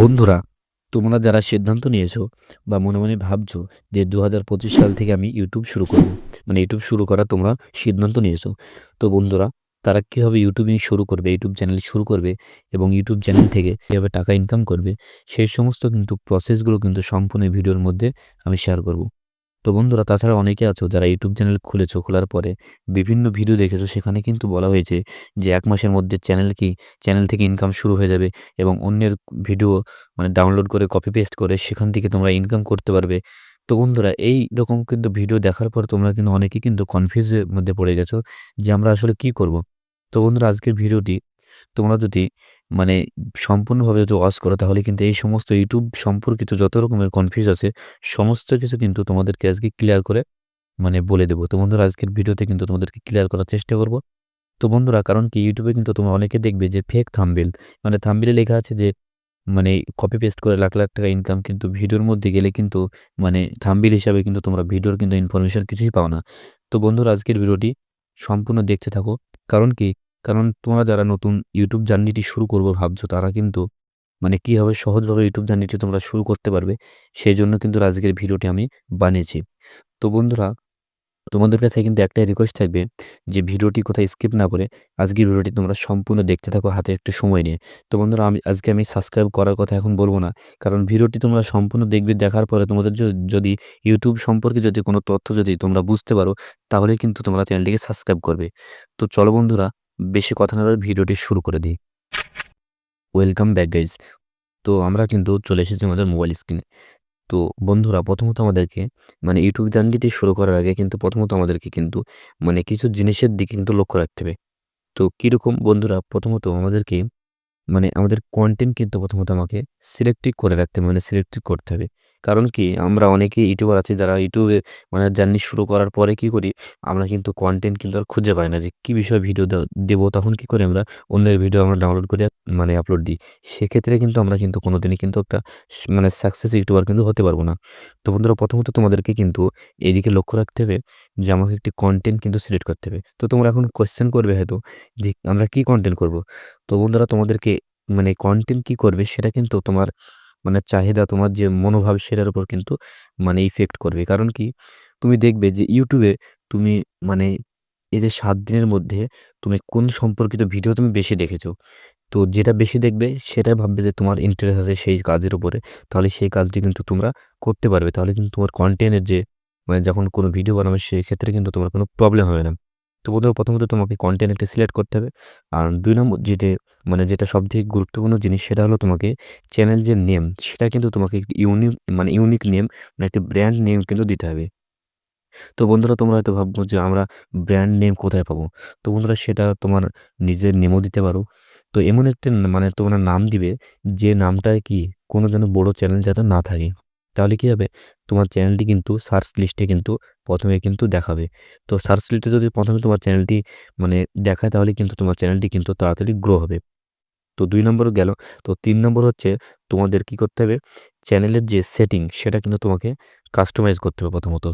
বন্ধুরা, তোমরা যারা সিদ্ধান্ত নিয়েছো বা মনে মনে ভাবছ যে দু হাজার পঁচিশ সাল থেকে আমি ইউটিউব শুরু করব মানে ইউটিউব শুরু করা তোমরা সিদ্ধান্ত নিয়েছো, তো বন্ধুরা, তারা কীভাবে ইউটিউবিং শুরু করবে ইউটিউব চ্যানেল শুরু করবে এবং ইউটিউব চ্যানেল থেকে কীভাবে টাকা ইনকাম করবে, সেই সমস্ত কিন্তু প্রসেসগুলো কিন্তু সম্পূর্ণ ভিডিওর মধ্যে আমি শেয়ার করব। তো বন্ধুরা, তাছাড়া অনেকে আছো যারা ইউটিউব চ্যানেল খুলেছো, খোলার পরে বিভিন্ন ভিডিও দেখেছ, সেখানে কিন্তু বলা হয়েছে যে এক মাসের মধ্যে চ্যানেল কি? চ্যানেল থেকে ইনকাম শুরু হয়ে যাবে এবং অন্যের ভিডিও মানে ডাউনলোড করে কপি পেস্ট করে সেখান থেকে তোমরা ইনকাম করতে পারবে। তো বন্ধুরা, এই রকম কিন্তু ভিডিও দেখার পর তোমরা কিন্তু অনেকেই কিন্তু কনফিউজের মধ্যে পড়ে গেছো যে আমরা আসলে কি করব? তো বন্ধুরা, আজকের ভিডিওটি তোমরা যদি মানে সম্পূর্ণভাবে যদি ওয়াচ করো, তাহলে কিন্তু এই সমস্ত ইউটিউব সম্পর্কিত যত রকমের কনফিউজ আছে, সমস্ত কিছু কিন্তু তোমাদেরকে আজকে ক্লিয়ার করে মানে বলে দেবো। তো বন্ধুরা, আজকের ভিডিওতে কিন্তু তোমাদেরকে ক্লিয়ার করার চেষ্টা করব। তো বন্ধুরা, কারণ কি ইউটিউবে কিন্তু তোমরা অনেকে দেখবে যে ফেক থাম্বেল মানে থাম্বেলে লেখা আছে যে মানে কপি পেস্ট করে লাখ লাখ টাকা ইনকাম কিন্তু ভিডিওর মধ্যে গেলে কিন্তু মানে থাম্বেল হিসাবে কিন্তু তোমরা ভিডিওর কিন্তু ইনফরমেশন কিছুই পাও না। তো বন্ধুরা, আজকের ভিডিওটি সম্পূর্ণ দেখতে থাকো। কারণ কি কারণ তোমরা যারা নতুন ইউটিউব জার্নিটি শুরু করব ভাবছ, তারা কিন্তু মানে কীভাবে সহজভাবে ইউটিউব জার্নিটি তোমরা শুরু করতে পারবে, সেই জন্য কিন্তু আজকের ভিডিওটি আমি বানিয়েছি। তো বন্ধুরা, তোমাদের কাছে কিন্তু একটাই রিকোয়েস্ট থাকবে যে ভিডিওটি কোথায় স্কিপ না করে আজকের ভিডিওটি তোমরা সম্পূর্ণ দেখতে থাকো, হাতে একটু সময় নিয়ে। তো বন্ধুরা, আমি আজকে আমি সাবস্ক্রাইব করার কথা এখন বলব না, কারণ ভিডিওটি তোমরা সম্পূর্ণ দেখবে, দেখার পরে তোমাদের যদি ইউটিউব সম্পর্কে যদি কোনো তথ্য যদি তোমরা বুঝতে পারো, তাহলে কিন্তু তোমরা চ্যানেলটিকে সাবস্ক্রাইব করবে। তো চলো বন্ধুরা বেশি কথা না ভিডিওটি শুরু করে দিই। ওয়েলকাম ব্যাক গাইজ তো আমরা কিন্তু চলে এসেছি আমাদের মোবাইল স্ক্রিনে তো বন্ধুরা, প্রথমত আমাদেরকে মানে ইউটিউব জার্নিটি শুরু করার আগে কিন্তু প্রথমত আমাদেরকে কিন্তু মানে কিছু জিনিসের দিকে কিন্তু লক্ষ্য রাখতে হবে। তো কীরকম, বন্ধুরা, প্রথমত আমাদেরকে মানে আমাদের কন্টেন্ট কিন্তু প্রথমত আমাকে সিলেক্টিভ করে রাখতে হবে মানে সিলেক্টিভ করতে হবে। কারণ কি, আমরা অনেকেই ইউটিউবার আছি যারা ইউটিউবে মানে জার্নি শুরু করার পরে কি করি, আমরা কিন্তু কন্টেন্ট কিন্তু আর খুঁজে পাই না যে কী বিষয়ে ভিডিও দেবো, তখন কি করি আমরা, অন্যের ভিডিও আমরা ডাউনলোড করে মানে আপলোড দিই। সেক্ষেত্রে কিন্তু আমরা কিন্তু কোনো দিনই কিন্তু একটা মানে সাকসেস ইউটিউবার কিন্তু হতে পারব না। তো বন্ধুরা, প্রথমত তোমাদেরকে কিন্তু এইদিকে লক্ষ্য রাখতে হবে যে আমাকে একটি কন্টেন্ট কিন্তু সিলেক্ট করতে হবে। তো তোমরা এখন কোয়েশ্চেন করবে হয়তো যে আমরা কি কন্টেন্ট করব? তো বন্ধুরা, তোমাদেরকে মানে কন্টেন্ট কি করবে সেটা কিন্তু তোমার মানে চাহিদা তোমার যে মনোভাব সেটার উপর কিন্তু মানে ইফেক্ট করবে। কারণ কি? তুমি দেখবে যে ইউটিউবে তুমি মানে এই যে সাত দিনের মধ্যে তুমি কোন সম্পর্কিত ভিডিও তুমি বেশি দেখেছ? তো যেটা বেশি দেখবে সেটাই ভাববে যে তোমার ইন্টারেস্ট আছে সেই কাজের উপরে। তাহলে সেই কাজটি কিন্তু তোমরা করতে পারবে। তাহলে কিন্তু তোমার কন্টেন্টের যে মানে যখন কোনো ভিডিও বানাবে, সেক্ষেত্রে কিন্তু তোমার কোনো প্রবলেম হবে না। তো বোধহয় প্রথমত তোমাকে কন্টেন্ট একটা সিলেক্ট করতে হবে। আর দুই নম্বর যেটা মানে যেটা সবথেকে গুরুত্বপূর্ণ জিনিস, সেটা হলো তোমাকে চ্যানেল যে নেম সেটা কিন্তু তোমাকে ইউনিক মানে ইউনিক নেম মানে একটি ব্র্যান্ড নেম কিন্তু দিতে হবে। তো বন্ধুরা, তোমরা হয়তো ভাববো যে আমরা ব্র্যান্ড নেম কোথায় পাবো? তো বন্ধুরা, সেটা তোমার নিজের নেমও দিতে পারো। তো এমন একটা মানে তোমরা নাম দিবে যে নামটায় কি কোনো যেন বড় চ্যানেল যাতে না থাকে। তাহলে কী হবে? তোমার চ্যানেলটি কিন্তু সার্চ লিস্টে কিন্তু প্রথমে কিন্তু দেখাবে। তো সার্চ লিস্টে যদি প্রথমে তোমার চ্যানেলটি মানে দেখায়, তাহলে কিন্তু তোমার চ্যানেলটি কিন্তু তাড়াতাড়ি গ্রো হবে। তো দুই নম্বর গেল। তো তিন নম্বর হচ্ছে তোমাদের কি করতে হবে? চ্যানেলের যে সেটিং সেটা কিন্তু তোমাকে কাস্টমাইজ করতে হবে প্রথমত।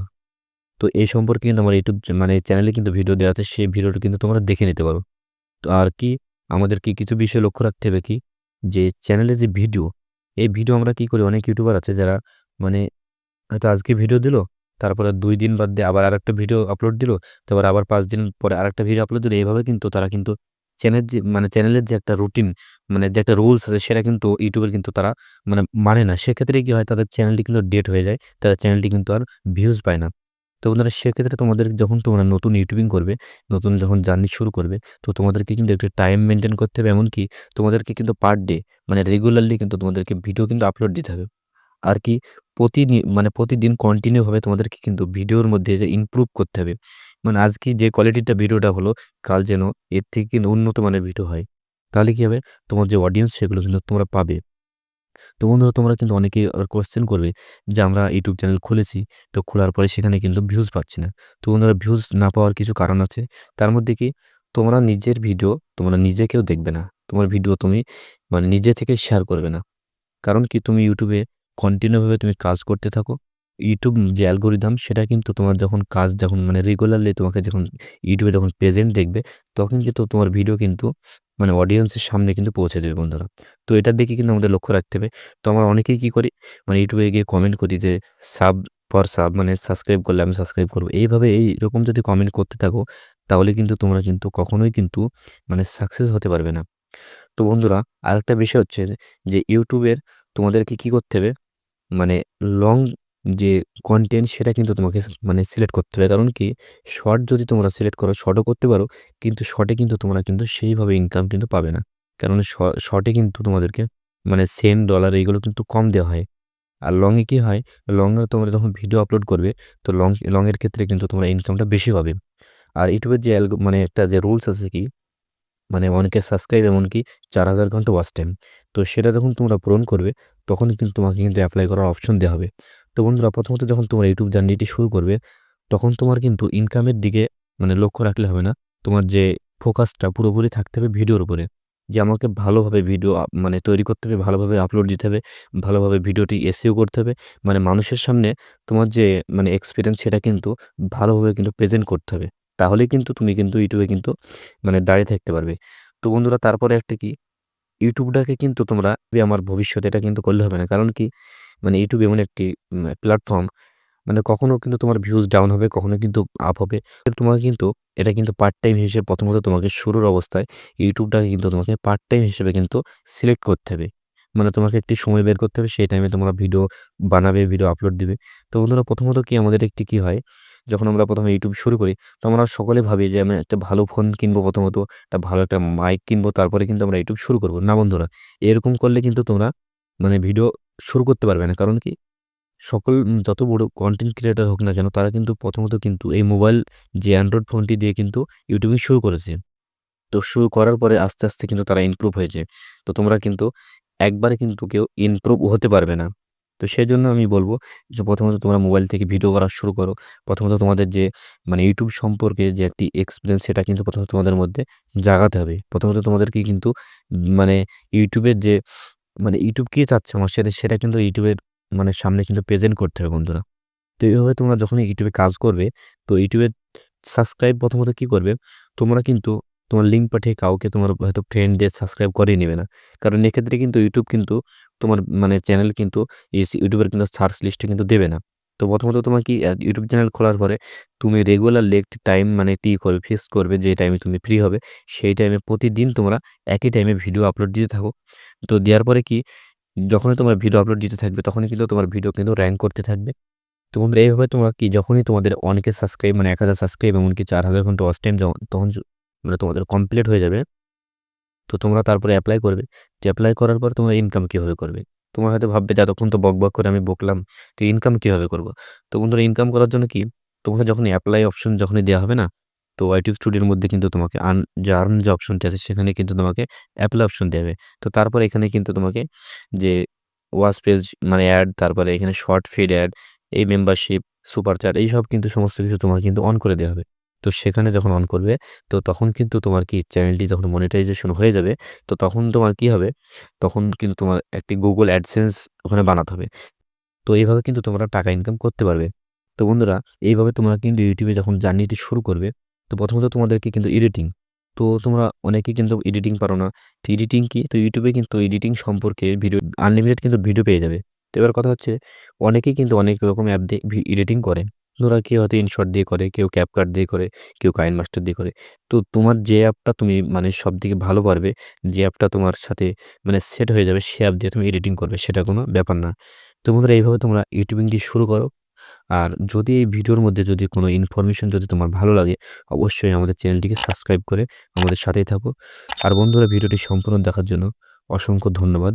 তো এই সম্পর্কে কিন্তু আমার ইউটিউব মানে চ্যানেলে কিন্তু ভিডিও দেওয়া আছে, সেই ভিডিওটা কিন্তু তোমরা দেখে নিতে পারো। তো আর কি আমাদেরকে কিছু বিষয় লক্ষ্য রাখতে হবে কি? যে চ্যানেলে যে ভিডিও এই ভিডিও আমরা কি করি? অনেক ইউটিউবার আছে যারা মানে হয়তো আজকে ভিডিও দিল, তারপরে দুই দিন বাদ দিয়ে আবার আরেকটা ভিডিও আপলোড দিল তারপর আবার পাঁচ দিন পরে আর একটা ভিডিও আপলোড দিল। এইভাবে কিন্তু তারা কিন্তু চ্যানেল যে মানে চ্যানেলের যে একটা রুটিন মানে যে একটা রুলস আছে সেটা কিন্তু ইউটিউবের কিন্তু তারা মানে মানে না। সেক্ষেত্রে কি হয়, তাদের চ্যানেলটি কিন্তু ডেট হয়ে যায়, তাদের চ্যানেলটি কিন্তু আর ভিউজ পায় না। তো বন্ধুরা, সেক্ষেত্রে তোমাদের যখন তোমরা নতুন ইউটিউবিং করবে, নতুন যখন জার্নি শুরু করবে, তো তোমাদেরকে কিন্তু একটা টাইম মেনটেন করতে হবে। এমনকি তোমাদেরকে কিন্তু পার ডে মানে রেগুলারলি কিন্তু তোমাদেরকে ভিডিও কিন্তু আপলোড দিতে হবে। আর কি প্রতি মানে প্রতিদিন কন্টিনিউভাবে তোমাদেরকে কিন্তু ভিডিওর মধ্যে ইমপ্রুভ করতে হবে। মানে আজকে যে কোয়ালিটিটা ভিডিওটা হলো, কাল যেন এর থেকে কিন্তু উন্নত মানের ভিডিও হয়। তাহলে কী হবে? তোমার যে অডিয়েন্স সেগুলো কিন্তু তোমরা পাবে। তো বন্ধুরা, তোমরা কিন্তু অনেকে কোয়েশ্চেন করবে যে আমরা ইউটিউব চ্যানেল খুলেছি, তো খোলার পরে সেখানে কিন্তু ভিউজ পাচ্ছি না। তো বন্ধুরা ভিউজ না পাওয়ার কিছু কারণ আছে। তার মধ্যে কি? তোমরা নিজের ভিডিও তোমরা নিজে কেউ দেখবে না। তোমার ভিডিও তুমি মানে নিজে থেকে শেয়ার করবে না। কারণ কি? তুমি ইউটিউবে কন্টিনিউভাবে তুমি কাজ করতে থাকো ইউটিউব যে অ্যালগোরিদম সেটা কিন্তু তোমার যখন কাজ যখন মানে রেগুলারলি তোমাকে যখন ইউটিউবে যখন প্রেজেন্ট দেখবে, তখন কিন্তু তোমার ভিডিও কিন্তু মানে অডিয়েন্সের সামনে কিন্তু পৌঁছে দেবে বন্ধুরা। তো এটার দিকে কিন্তু আমাদের লক্ষ্য রাখতে হবে। তো আমরা অনেকেই কী করি মানে ইউটিউবে গিয়ে কমেন্ট করি যে সাব পর সাব মানে সাবস্ক্রাইব করলে আমি সাবস্ক্রাইব করব এইভাবে এইরকম যদি কমেন্ট করতে থাকো, তাহলে কিন্তু তোমরা কিন্তু কখনোই কিন্তু মানে সাকসেস হতে পারবে না। তো বন্ধুরা, আরেকটা বিষয় হচ্ছে যে ইউটিউবের তোমাদেরকে কি করতে হবে মানে লং যে কন্টেন্ট সেটা কিন্তু তোমাকে মানে সিলেক্ট করতে হবে। কারণ কি শর্ট যদি তোমরা সিলেক্ট করো শর্টও করতে পারো কিন্তু শর্টে কিন্তু তোমরা কিন্তু সেইভাবে ইনকাম কিন্তু পাবে না। কারণ শর্টে কিন্তু তোমাদেরকে মানে সেন্ট, ডলার এইগুলো কিন্তু কম দেওয়া হয়। আর লংয়ে কী হয় লংয়ে তোমরা যখন ভিডিও আপলোড করবে তো লং লংয়ের ক্ষেত্রে কিন্তু তোমরা ইনকামটা বেশি পাবে। আর ইউটিউবের যে মানে একটা যে রুলস আছে কি মানে অনেকের সাবস্ক্রাইব এমনকি ৪,০০০ ঘণ্টা ওয়াচ টাইম। তো সেটা যখন তোমরা পূরণ করবে তখন কিন্তু তোমাকে কিন্তু অ্যাপ্লাই করার অপশন দেওয়া হবে। তো বন্ধুরা প্রথমত যখন তোমার ইউটিউব জার্নিটি শুরু করবে তখন তোমার কিন্তু ইনকামের দিকে মানে লক্ষ্য রাখলে হবে না। তোমার যে ফোকাসটা পুরোপুরি থাকতে হবে ভিডিওর উপরে। যে আমাকে ভালোভাবে ভিডিও মানে তৈরি করতে হবে, ভালোভাবে আপলোড দিতে হবে, ভালোভাবে ভিডিওটি এসইও করতে হবে। মানে মানুষের সামনে তোমার যে মানে এক্সপিরিয়েন্স সেটা কিন্তু ভালোভাবে কিন্তু প্রেজেন্ট করতে হবে। তাহলেই কিন্তু তুমি কিন্তু ইউটিউবে কিন্তু মানে দাঁড়িয়ে থাকতে পারবে। তো বন্ধুরা তারপরে একটা কি ইউটিউবটাকে কিন্তু তোমরা আমার ভবিষ্যতে এটা কিন্তু করলে হবে না। কারণ কি মানে ইউটিউব এমন একটি প্ল্যাটফর্ম মানে কখনো কিন্তু তোমার ভিউজ ডাউন হবে, কখনো কিন্তু আপ হবে। তোমাকে কিন্তু এটা কিন্তু পার্ট টাইম হিসেবে প্রথমত তোমাকে শুরুর অবস্থায় ইউটিউবটাকে কিন্তু তোমাকে পার্ট টাইম হিসেবে কিন্তু সিলেক্ট করতে হবে। মানে তোমাকে একটি সময় বের করতে হবে সেই টাইমে তোমরা ভিডিও বানাবে, ভিডিও আপলোড দিবে। তো বন্ধুরা প্রথমত কি আমাদের একটি কি হয় যখন আমরা প্রথমে ইউটিউব শুরু করি তো আমরা সকলে ভাবি যে আমি একটা ভালো ফোন কিনবো প্রথমত, একটা ভালো একটা মাইক কিনবো তারপরে কিন্তু আমরা ইউটিউব শুরু করব না বন্ধুরা, এরকম করলে কিন্তু তোমরা মানে ভিডিও শুরু করতে পারবে না। কারণ কি সকল যত বড় কন্টেন্ট ক্রিয়েটর হোক না কেন তারা কিন্তু প্রথমত কিন্তু এই মোবাইল যে অ্যান্ড্রয়েড ফোনটি দিয়ে কিন্তু ইউটিউবিং শুরু করেছে। তো শুরু করার পরে আস্তে, আস্তে কিন্তু তারা ইমপ্রুভ হয়েছে। তো তোমরা কিন্তু একবারে কিন্তু কেউ ইমপ্রুভ হতে পারবে না। তো সেজন্য আমি বলব যে প্রথমত তোমরা মোবাইল থেকে ভিডিও করা শুরু করো। প্রথমত তোমাদের যে মানে ইউটিউব সম্পর্কে যে একটি এক্সপিরিয়েন্স সেটা কিন্তু প্রথমত তোমাদের মধ্যে জাগাতে হবে। প্রথমত তোমাদেরকে কিন্তু মানে ইউটিউবের যে মানে ইউটিউব কি চাচ্ছে আমার সাথে সেটা কিন্তু ইউটিউবের মানে সামনে কিন্তু প্রেজেন্ট করতে হবে বন্ধুরা। তো এইভাবে তোমরা যখন ইউটিউবে কাজ করবে, তো ইউটিউবে সাবস্ক্রাইব প্রথমত কি করবে, তোমরা কিন্তু তোমার লিঙ্ক পাঠিয়ে কাউকে তোমার হয়তো ফ্রেন্ডদের সাবস্ক্রাইব করিয়ে নেবে না। কারণ এক্ষেত্রে কিন্তু ইউটিউব কিন্তু তোমার মানে চ্যানেল কিন্তু ইউটিউবের কিন্তু সার্চ লিস্টে কিন্তু দেবে না। তো প্রথমত তোমার কি ইউটিউব চ্যানেল খোলার পরে তুমি রেগুলার একটি টাইম মানে টি করবে ফিক্স করবে যে টাইমে তুমি ফ্রি হবে সেই টাইমে প্রতিদিন তোমরা একই টাইমে ভিডিও আপলোড দিতে থাকো। তো দেওয়ার পরে কি যখনই তোমার ভিডিও আপলোড দিতে থাকবে তখনই কিন্তু তোমার ভিডিও কিন্তু র্যাঙ্ক করতে থাকবে। তো বন্ধুরা এইভাবে তোমরা কি যখনই তোমাদের অনেকে সাবস্ক্রাইব মানে ১,০০০ সাবস্ক্রাইব এমনকি ৪,০০০ ঘণ্টা ওয়াচ টাইম যখন তখন মানে তোমাদের কমপ্লিট হয়ে যাবে। তো তোমরা তারপরে অ্যাপ্লাই করবে। তো অ্যাপ্লাই করার পর তোমরা ইনকাম কীভাবে করবে? তোমরা হয়তো ভাববে যে এতক্ষণ তো বক, বক করে আমি বকলাম। তো ইনকাম কীভাবে করব? তো বন্ধুরা ইনকাম করার জন্য কি তোমাকে যখন অ্যাপ্লাই অপশন যখনই দেওয়া হবে না তো ইউটিউব স্টুডিওর মধ্যে কিন্তু তোমাকে আর্ন যে আর্ন যে অপশনটি আছে সেখানে কিন্তু তোমাকে অ্যাপ্লাই অপশন দেবে। তো তারপর এখানে কিন্তু তোমাকে যে ওয়াশ পেজ মানে অ্যাড তারপরে এখানে শর্ট ফিড অ্যাড, এই মেম্বারশিপ, সুপার চ্যাট এইসব কিন্তু সমস্ত কিছু তোমাকে কিন্তু অন করে দেওয়া হবে। তো সেখানে যখন অন করবে, তো তখন কিন্তু তোমার কি চ্যানেলটি যখন মনিটাইজেশন হয়ে যাবে, তো তখন তোমার কি হবে তখন কিন্তু তোমার একটি গুগল অ্যাডসেন্স ওখানে বানাতে হবে। তো এইভাবে কিন্তু তোমরা টাকা ইনকাম করতে পারবে। তো বন্ধুরা, এইভাবে তোমরা কিন্তু ইউটিউবে যখন জার্নিটি শুরু করবে, তো প্রথমত তোমাদেরকে কিন্তু এডিটিং তো তোমরা অনেকেই কিন্তু এডিটিং পারো না। তো এডিটিং কি? তো ইউটিউবে কিন্তু এডিটিং সম্পর্কে ভিডিও আনলিমিটেড কিন্তু ভিডিও পেয়ে যাবে। তো এবার কথা হচ্ছে, অনেকেই কিন্তু অনেক রকম অ্যাপ দিয়ে এডিটিং করেন। ধরা কেউ হয়তো ইনশট দিয়ে করে, কেউ ক্যাপকাট দিয়ে করে, কেউ কাইন মাস্টার দিয়ে করে। তো তোমার যে অ্যাপটা তুমি মানে সবথেকে ভালো পারবে, যে অ্যাপটা তোমার সাথে মানে সেট হয়ে যাবে সে অ্যাপ দিয়ে তুমি এডিটিং করবে সেটা কোনো ব্যাপার না। তো বন্ধুরা এইভাবে তোমরা ইউটিউবিংটি শুরু করো। আর যদি এই ভিডিওর মধ্যে যদি কোনো ইনফরমেশন যদি তোমার ভালো লাগে অবশ্যই আমাদের চ্যানেলটিকে সাবস্ক্রাইব করে আমাদের সাথেই থাকো। আর বন্ধুরা ভিডিওটি সম্পূর্ণ দেখার জন্য অসংখ্য ধন্যবাদ।